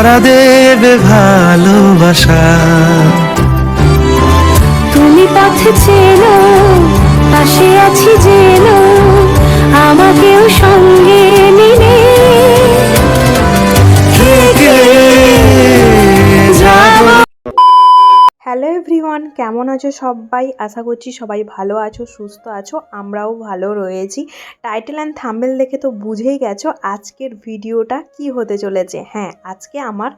ধরা দেবে ভালোবাসা। তুমি পথ চেনো পাশে আছি যেন। এভরিওয়ান কেমন আছো সবাই? আশা করছি সবাই ভালো আছো, সুস্থ আছো, আমরাও ভালো রয়েছি। টাইটেল অ্যান্ড থাম্বেল দেখে তো বুঝেই গেছো আজকের ভিডিওটা কি হতে চলেছে। হ্যাঁ আজকে আমার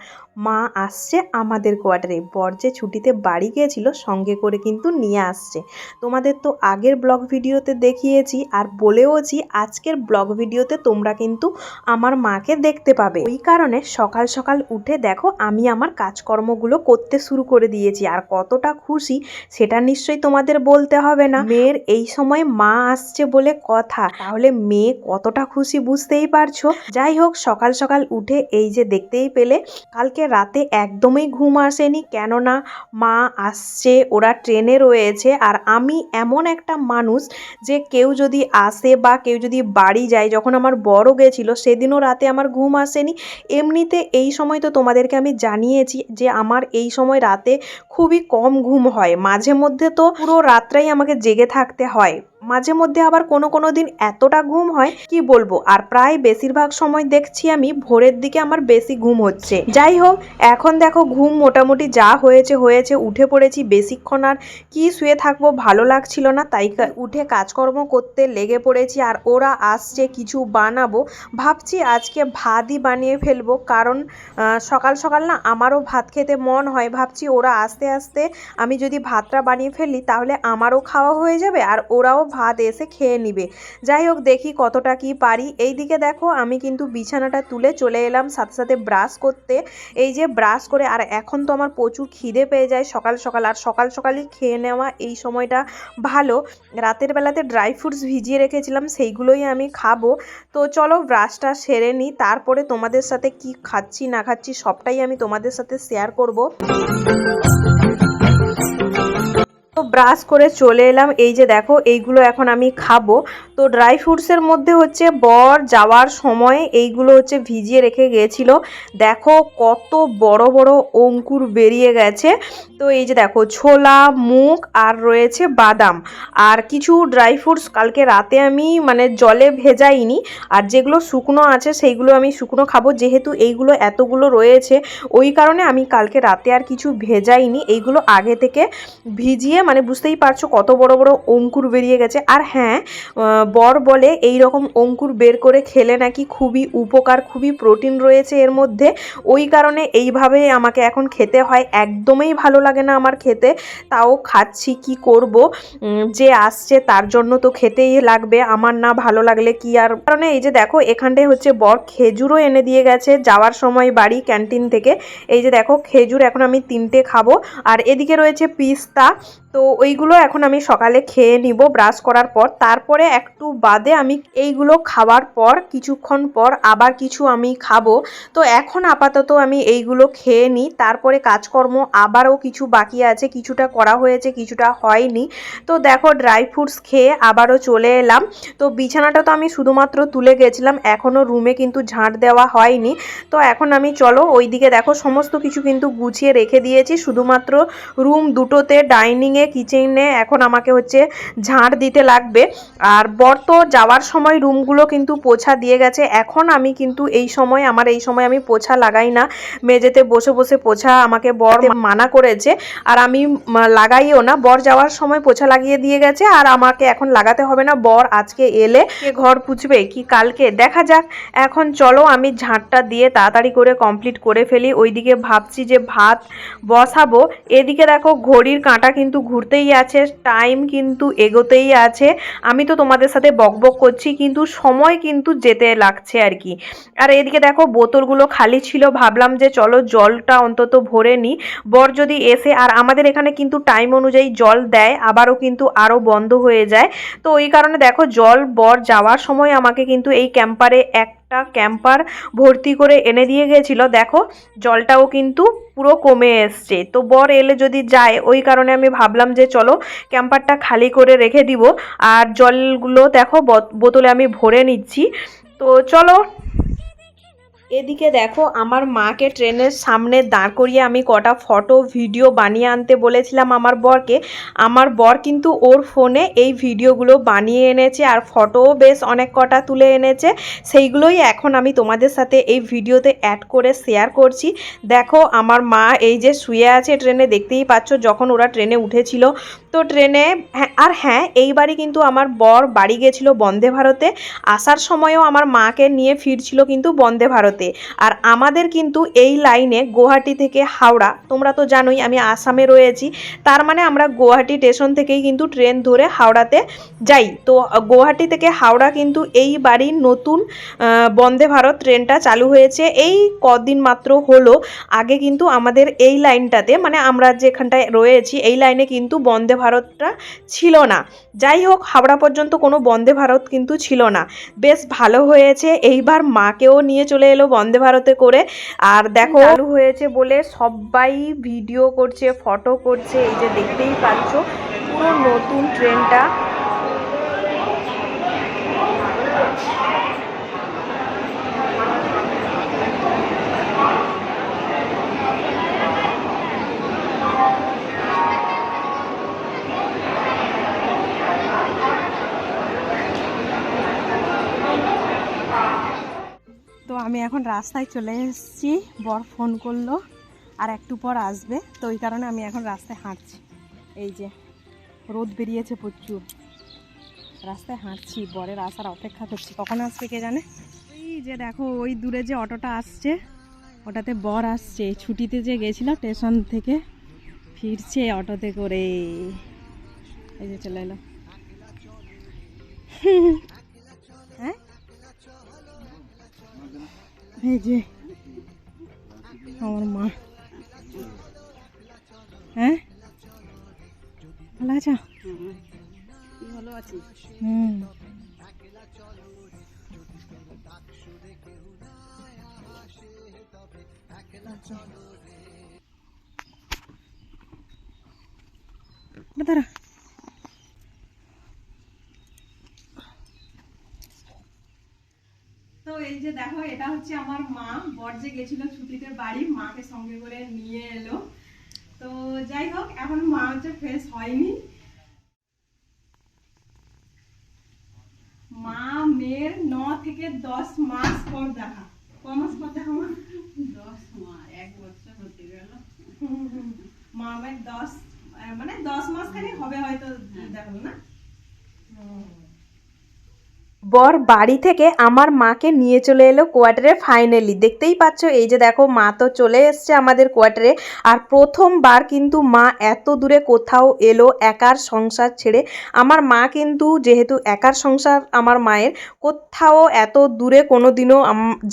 মা আসছে আমাদের কোয়ার্টারে বর যে ছুটিতে বাড়ি গিয়েছিল, সঙ্গে করে কিন্তু নিয়ে আসছে। তোমাদের তো আগের ব্লগ ভিডিওতে দেখিয়েছি আর বলেওছি আজকের ব্লগ ভিডিওতে তোমরা কিন্তু আমার মাকে দেখতে পাবে। ওই কারণে সকাল সকাল উঠে দেখো আমি আমার কাজকর্মগুলো করতে শুরু করে দিয়েছি। আর কতটা খুশি, সেটা নিশ্চয়ই তোমাদের বলতে হবে না। মেয়ের এই সময় মা আসছে বলে কথা, তাহলে মেয়ে কতটা খুশি বুঝতেই পারছ? যাই হোক, সকাল সকাল উঠে এই যে দেখতেই পেলে, কালকে রাতে একদমই ঘুম আসেনি, কেননা মা আসছে, ওরা ট্রেনে রয়েছে, আর আমি এমন একটা মানুষ যে কেউ যদি আসে বা কেউ যদি বাড়ি যায়, যখন আমার বড় গেছিল, সেদিনও রাতে আমার ঘুম আসেনি। এমনিতে এই সময় তো তোমাদেরকে আমি জানিয়েছি যে আমার এই সময় রাতে খুবই কম ঘুম হয়। মাঝে মধ্যে তো পুরো রাতটাই আমাকে জেগে থাকতে হয়। মাঝে মধ্যে আবার কোনো কোনো দিন এতটা ঘুম হয়, কি বলব? আর প্রায় বেশিরভাগ সময় দেখছি আমি ভোরের দিকে আমার বেশি ঘুম হচ্ছে। যাই হোক, এখন দেখো ঘুম মোটামুটি যা হয়েছে হয়েছে, উঠে পড়েছি বেশিক্ষণ আর কি শুয়ে থাকব ভালো লাগছিল না, তাই উঠে কাজকর্ম করতে লেগে পড়েছি আর ওরা আসছে কিছু বানাবো। ভাবছি আজকে ভাতই বানিয়ে ফেলব, কারণ সকাল সকাল না আমারও ভাত খেতে মন হয়। ভাবছি ওরা আস্তে আস্তে আমি যদি ভাতটা বানিয়ে ফেলি তাহলে আমারও খাওয়া হয়ে যাবে আর ওরাও ভাত এসে খেয়ে নিবে। যাই হোক, দেখি কতটা কি পারি। এই দিকে দেখো, আমি কিন্তু বিছানাটা তুলে চলে এলাম, সাথে সাথে ব্রাশ করতে। এই যে ব্রাশ করে, আর এখন তো আমার প্রচুর খিদে পেয়ে যায় সকাল সকাল, আর সকাল সকালই খেয়ে নেওয়া এই সময়টা ভালো। রাতের বেলাতে ড্রাই ফ্রুটস ভিজিয়ে রেখেছিলাম, সেইগুলোই আমি খাব। তো চলো, ব্রাশটা সেরে নিই, তারপরে তোমাদের সাথে কি খাচ্ছি না খাচ্ছি সবটাই আমি তোমাদের সাথে শেয়ার করব। ব্রাশ করে চলে এলাম। এই যে দেখো, এইগুলো এখন আমি খাব। তো ড্রাই ফ্রুটসের মধ্যে হচ্ছে বর যাওয়ার সময় এইগুলো হচ্ছে ভিজিয়ে রেখে গিয়েছিল। দেখো কত বড় বড় অঙ্কুর বেরিয়ে গেছে। তো এই যে দেখো, ছোলা, মুগ আর রয়েছে বাদাম। আর কিছু ড্রাই ফ্রুটস কালকে রাতে আমি মানে জলে ভেজাইনি। আর যেগুলো শুকনো আছে সেইগুলো আমি শুকনো খাব। যেহেতু এইগুলো এতগুলো রয়েছে, ওই কারণে আমি কালকে রাতে আর কিছু ভেজাইনি। এইগুলো আগে থেকে ভিজিয়ে মানে বুঝতেই পারছ কত বড় বড় অঙ্কুর বেরিয়ে গেছে। আর হ্যাঁ বর বলে এই রকম অঙ্কুর বের করে খেলে নাকি খুবই উপকার, খুবই প্রোটিন রয়েছে এর মধ্যে। ওই কারণে এইভাবে আমাকে এখন খেতে হয়, একদমই ভালো লাগে না আমার খেতে। তাও খাচ্ছি, কি করব? যে আসছে তার জন্য তো খেতেই লাগবে, আমার না ভালো লাগলে কি আর? কারণে এই যে দেখো, এখানটায় হচ্ছে বর খেজুরও এনে দিয়ে গেছে যাওয়ার সময় বাড়ি ক্যান্টিন থেকে। এই যে দেখো, খেজুর এখন আমি তিনটে খাব। আর এদিকে রয়েছে পিস্তা তো ওইগুলো এখন আমি সকালে খেয়ে নিব ব্রাশ করার পর। তারপরে একটু বাদে আমি এইগুলো খাওয়ার পর, কিছুক্ষণ পর আবার কিছু আমি খাব। তো এখন আপাতত আমি এইগুলো খেয়ে নিই। তারপরে কাজকর্ম আবারও কিছু বাকি আছে, কিছুটা করা হয়েছে, কিছুটা হয়নি। তো দেখো ড্রাই ফ্রুটস খেয়ে আবারও চলে এলাম। তো বিছানাটা তো আমি শুধুমাত্র তুলে গেছিলাম এখনও রুমে কিন্তু ঝাঁট দেওয়া হয়নি। তো এখন আমি চলো, ওইদিকে দেখো, সমস্ত কিছু কিন্তু গুছিয়ে রেখে দিয়েছি। শুধুমাত্র রুম দুটোতে ডাইনিংয়ে কিচেনে এখন আমাকে হচ্ছে ঝাঁট দিতে লাগবে। আর বর তো যাওয়ার সময় রুমগুলো কিন্তু পোছা দিয়ে গেছে। এখন আমি কিন্তু এই সময়, আমার এই সময় আমি পোছা লাগাই না। মেঝেতে বসে বসে পোছা আমাকে বর মানা করেছে। আর আমি লাগাইও না। বর যাওয়ার সময় পোছা লাগিয়ে দিয়ে গেছে। আর আমাকে এখন লাগাতে হবে না। বর আজকে এলে ঘর পুছবে, কি কালকে? দেখা যাক। এখন চলো আমি ঝাঁটটা দিয়ে তাড়াতাড়ি করে কমপ্লিট করে ফেলি। ওইদিকে ভাবছি যে ভাত বসাবো। এদিকে দেখো ঘড়ির কাঁটা কিন্তু ঘুরতেই আছে টাইম কিন্তু এগোতেই আছে। আমি তো তোমাদের সাথে বকবক করছি, কিন্তু সময় কিন্তু যেতে লাগছে আর কি। আর এদিকে দেখো, বোতলগুলো খালি ছিল, ভাবলাম যে চলো জলটা অন্তত ভরে নিই বর যদি এসে, আর আমাদের এখানে কিন্তু টাইম অনুযায়ী জল দেয়, আবারও কিন্তু আরও বন্ধ হয়ে যায়। তো ওই কারণে দেখো, জল বর যাওয়ার সময় আমাকে কিন্তু এই ক্যাম্পারে একটা একটা ক্যাম্পার ভর্তি করে এনে দিয়ে গেছিল। দেখো, জলটাও কিন্তু পুরো কমে এসছে। তো বর এলে যদি যায়, ওই কারণে আমি ভাবলাম যে চলো ক্যাম্পারটা খালি করে রেখে দিব। আর জলগুলো দেখো বোত- বোতলে আমি ভরে নিচ্ছি। তো চলো এদিকে দেখো, আমার মাকে ট্রেনের সামনে দাঁড় করিয়ে আমি কটা ফটো, ভিডিও বানিয়ে আনতে বলেছিলাম আমার বরকে। আমার বর কিন্তু ওর ফোনে এই ভিডিওগুলো বানিয়ে এনেছে আর ফটোও বেশ অনেক কটা তুলে এনেছে। সেইগুলোই এখন আমি তোমাদের সাথে এই ভিডিওতে অ্যাড করে শেয়ার করছি। দেখো, আমার মা এই যে শুয়ে আছে ট্রেনে, দেখতেই পাচ্ছ, যখন ওরা ট্রেনে উঠেছিল তো ট্রেনে হ্যাঁ আর হ্যাঁ এইবারই কিন্তু আমার বর বাড়ি গেছিল বন্দে ভারতে। আসার সময়ও আমার মাকে নিয়ে ফিরছিল কিন্তু বন্দে ভারতে। আর আমাদের কিন্তু এই লাইনে গুয়াহাটি থেকে হাওড়া, তোমরা তো জানোই আমি আসামে রয়েছি, তার মানে আমরা গুয়াহাটি স্টেশন থেকেই কিন্তু ট্রেন ধরে হাওড়াতে যাই। তো গুয়াহাটি থেকে হাওড়া কিন্তু এইবারই নতুন বন্দে ভারত ট্রেনটা চালু হয়েছে। এই কদিন মাত্র হলো, আগে কিন্তু আমাদের এই লাইনটাতে মানে আমরা যেখানটায় রয়েছি, এই লাইনে কিন্তু বন্দে ভারতটা ছিল না। যাই হোক, হাওড়া পর্যন্ত কোনো বন্দে ভারত কিন্তু ছিল না। বেশ ভালো হয়েছে। এইবার মাকেও নিয়ে চলে এলো বন্দে ভারতে করে। আর দেখো চালু হয়েছে বলে সবাই ভিডিও করছে, ফটো করছে, এই যে দেখতেই পাচ্ছ, পুরো নতুন ট্রেনটা আমি এখন রাস্তায় চলে এসেছি। বর ফোন করল আর একটু পর আসবে। তো ওই কারণে আমি এখন রাস্তায় হাঁটছি। এই যে, রোদ বেরিয়েছে প্রচুর। রাস্তায় হাঁটছি, বরের আসার অপেক্ষা করছি। কখন আসবে কে জানে? ওই যে দেখো, ওই দূরে যে অটোটা আসছে, ওটাতে বর আসছে। ছুটিতে যে গেছিল স্টেশন থেকে, ফিরছে অটোতে করে এই যে চলে এলো। এই যে আমার মা। হ্যাঁ? ভালো আছো? ভালো আছি হুম দাঁড়া এই যে দেখো এটা হচ্ছে আমার মা। বর যে গেছিল ছুটিতে বাড়ি মাকে সঙ্গে করে নিয়ে এলো। তো যাই হোক এখন মা হচ্ছে ফ্রেশ হয়নি। মা মেয়ের ন থেকে দশ মাস পর দেখা। ক মাস পর দেখা মা? দশ মাস এক বছর হতে গেল। মা আমার দশ মানে দশ মাস খানি হবে হয়তো দেখো না? বর বাড়ি থেকে আমার মাকে নিয়ে চলে এলো কোয়ার্টারে ফাইনালি। দেখতেই পাচ্ছ, এই যে দেখো, মা তো চলে এসছে আমাদের কোয়ার্টারে। আর প্রথমবার কিন্তু মা এত দূরে কোথাও এলো একার সংসার ছেড়ে। আমার মা কিন্তু যেহেতু একার সংসার আমার মায়ের, কোথাও এত দূরে কোনো দিনও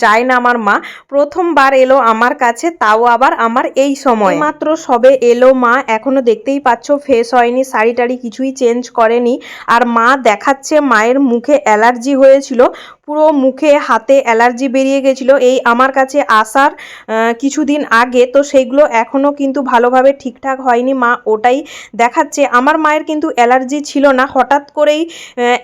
যায় না আমার মা। প্রথমবার এলো আমার কাছে, তাও আবার আমার এই সময়। মাত্র সবে এলো মা, এখনও দেখতেই পাচ্ছ ফেস হয়নি শাড়ি টাড়ি কিছুই চেঞ্জ করেনি। আর মা দেখাচ্ছে মায়ের মুখে অ্যালার্জি হয়েছিল, পুরো মুখে, হাতে অ্যালার্জি বেরিয়ে গেছিল। এই আমার কাছে আসার কিছুদিন আগে তো সেইগুলো এখনও কিন্তু ভালোভাবে ঠিকঠাক হয়নি। মা ওটাই দেখাচ্ছে। আমার মায়ের কিন্তু অ্যালার্জি ছিল না। হঠাৎ করেই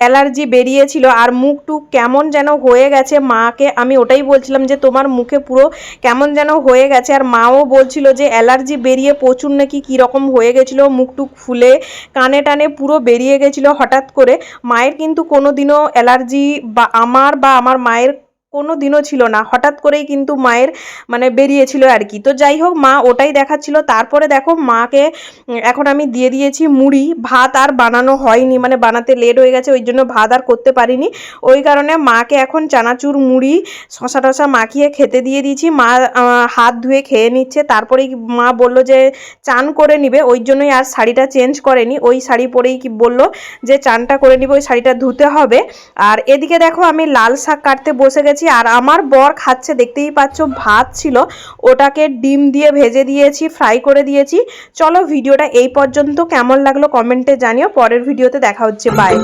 অ্যালার্জি বেরিয়েছিল আর মুখ টুক কেমন যেন হয়ে গেছে মাকে। আমি ওটাই বলছিলাম যে, তোমার মুখে পুরো কেমন যেন হয়ে গেছে। আর মাও বলছিল যে, অ্যালার্জি বেরিয়ে প্রচুর নাকি কীরকম হয়ে গেছিল। মুখ টুক ফুলে, কানে টানে পুরো বেরিয়ে গেছিল হঠাৎ করে। মায়ের কিন্তু কোনো দিনও অ্যালার্জি বা আমার বা আমার মায়ের কোনো দিনও ছিল না। হঠাৎ করেই কিন্তু মায়ের মানে বেরিয়েছিল আর কি। তো যাই হোক, মা ওটাই দেখাচ্ছিল। তারপরে দেখো, মাকে এখন আমি দিয়ে দিয়েছি মুড়ি। ভাত আর বানানো হয়নি মানে বানাতে লেট হয়ে গেছে, ওই জন্য ভাত আর করতে পারিনি। ওই কারণে মাকে এখন চানাচুর মুড়ি শশা টশা মাখিয়ে খেতে দিয়ে দিয়েছি। মা হাত ধুয়ে খেয়ে নিচ্ছে। তারপরেই মা বলল যে চান করে নিবে, ওই জন্যই আর শাড়িটা চেঞ্জ করেনি। ওই শাড়ি পরেই কি বলল যে চানটা করে নিবে, ওই শাড়িটা ধুতে হবে। আর এদিকে দেখো, আমি লাল শাক কাটতে বসে গেছি। আর আমার বর খাচ্ছে, দেখতেই পাচ্ছ ভাত ছিল, ওটাকে ডিম দিয়ে ভেজে দিয়েছি ফ্রাই করে দিয়েছি। চলো ভিডিওটা এই পর্যন্ত কেমন লাগল কমেন্টে জানিও, পরের ভিডিওতে দেখা হচ্ছে বাই